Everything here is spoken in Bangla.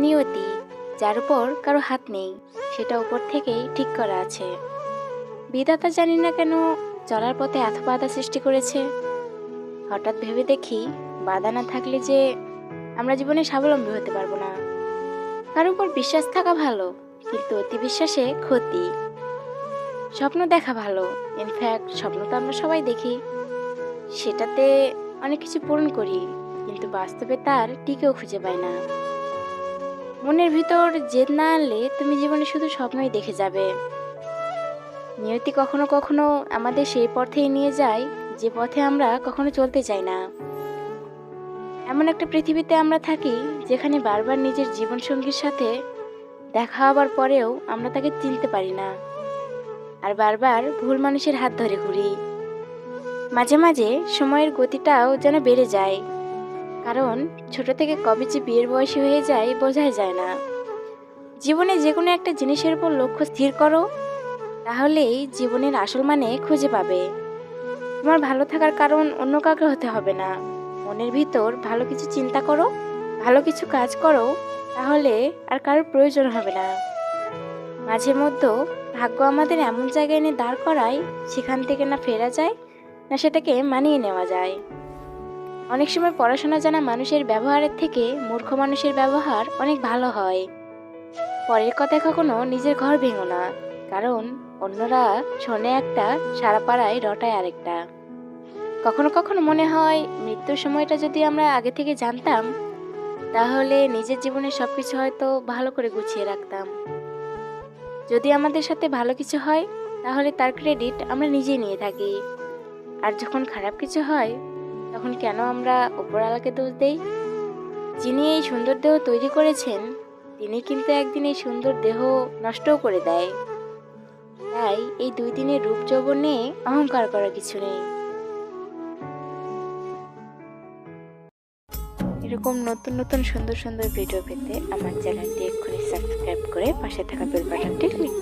নিয়তি, যার উপর কারও হাত নেই, সেটা উপর থেকেই ঠিক করা আছে। বিধাতা জানি না কেন চলার পথে এত বাধা সৃষ্টি করেছে? হঠাৎ ভেবে দেখি বাধা না থাকলে যে আমরা জীবনে স্বাবলম্বী হতে পারব না। কারও উপর বিশ্বাস থাকা ভালো, কিন্তু অতি বিশ্বাসে ক্ষতি। স্বপ্ন দেখা ভালো ইনফ্যাক্ট স্বপ্ন তো আমরা সবাই দেখি। সেটাতে অনেক কিছু পূরণ করি, কিন্তু বাস্তবে তার টিকেও খুঁজে পাই না। মনের ভিতর জেদ না আনলে তুমি জীবনে শুধু স্বপ্নই দেখে যাবে। নিয়তি কখনো কখনো আমাদের সেই পথেই নিয়ে যায়, যে পথে আমরা কখনো চলতে চাই না। এমন একটা পৃথিবীতে আমরা থাকি, যেখানে বারবার নিজের জীবনসঙ্গীর সাথে দেখা হওয়ার পরেও আমরা তাকে চিনতে পারি না। আর বারবার ভুল মানুষের হাত ধরে ঘুরি। মাঝে মাঝে সময়ের গতিটাও যেন বেড়ে যায়। কারণ ছোট থেকে কবে যে বিয়ের বয়সী হয়ে যায় বোঝাই যায় না। জীবনে যে কোনো একটা জিনিসের উপর লক্ষ্য স্থির করো, তাহলেই জীবনের আসল মানে খুঁজে পাবে। তোমার ভালো থাকার কারণ অন্য কাউকে হতে হবে না। মনের ভিতর ভালো কিছু চিন্তা করো, ভালো কিছু কাজ করো, তাহলে আর কারোর প্রয়োজন হবে না। মাঝে মধ্যে ভাগ্য আমাদের এমন জায়গায় এনে দাঁড় করায় সেখান থেকে না ফেরা যায়, না সেটাকে মানিয়ে নেওয়া যায়। অনেক সময় পড়াশোনা জানা মানুষের ব্যবহারের থেকে মূর্খ মানুষের ব্যবহার অনেক ভালো হয়। পরের কথায় কখনো নিজের ঘর ভেঙো না, কারণ অন্যরা শোনে একটা সারা পাড়ায় রটায় আরেকটা। কখনো কখনো মনে হয়, মৃত্যুর সময়টা যদি আমরা আগে থেকে জানতাম, তাহলে নিজের জীবনে সব কিছু হয়তো ভালো করে গুছিয়ে রাখতাম। যদি আমাদের সাথে ভালো কিছু হয়, তাহলে তার ক্রেডিট আমরা নিজেই নিয়ে থাকি। আর যখন খারাপ কিছু হয় তখন কেন আমরা উপরওয়ালাকে দোষ দেই? যিনি এই সুন্দর দেহ তৈরি করেছেন, তিনি কিন্তু একদিন এই সুন্দর দেহ নষ্টও করে দেয়। তাই এই দুই দিনের রূপ যৌবন অহংকার করার কিছু নেই। এরকম নতুন নতুন সুন্দর সুন্দর ভিডিও পেতে আমার চ্যানেলটি এক্ষুনি সাবস্ক্রাইব করে পাশে থাকা বেল বাটনটি ক্লিক